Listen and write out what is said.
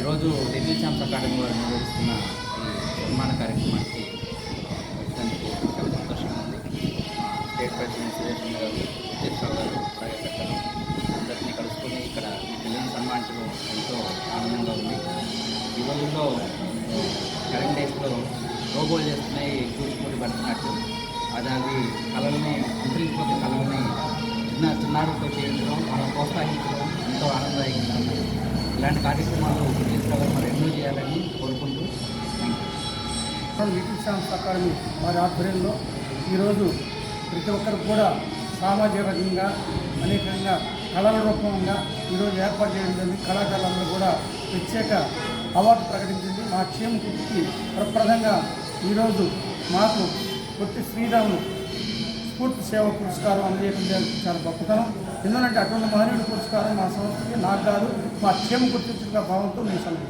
ఈరోజు Delhi champs academy వారు నిర్వహిస్తున్న ఈ సన్మాన కార్యక్రమానికి వచ్చినందుకు చాలా సంతోషంగా ఉంది స్టేట్ ప్రెసిడెంట్ సురేష్ గారు విజయశ్రావు గారు కార్యకర్తలు అందరినీ కలుసుకొని ఇక్కడ ఈ పిల్లల్ని సన్మానించడం ఎంతో ఆనందంగా ఉంది. ఈ రోజుల్లో కరెంట్ డేస్లో రోబోలు చేస్తున్నాయి కూచిపూడి భరతనాట్యం అది అవి కళల్ని అంతరించిపోతే కళల్ని చిన్న చిన్నారులతో చేయించడం మనం ప్రోత్సహించడం ఎంతో ఆనందదాయకంగా ఉంది. ఇలాంటి కార్యక్రమాలు తీసుకురావడం మరి ఎన్నో చేయాలని కోరుకుంటూ థ్యాంక్ లిటిల్ అకాడమీ వారి ఆధ్వర్యంలో ఈరోజు ప్రతి ఒక్కరు కూడా సామాజికంగా అనేకంగా కళల రూపంగా ఈరోజు ఏర్పాటు చేయడం జరిగింది. కళాకారులందరూ కూడా ప్రత్యేక అవార్డు ప్రకటించింది. మా క్షేమ కృషికి ప్రప్రదంగా ఈరోజు మాకు పొట్టి శ్రీరాములు పూర్తి సేవ పురస్కారం అందజేయడం చాలా గొప్పతనం. ఎందుకంటే అటువంటి మహనీయుడు పురస్కారం మా సంస్థకి నాకు కాదు మా క్షేమ గుర్తించిన భావంతో నేను సెలవు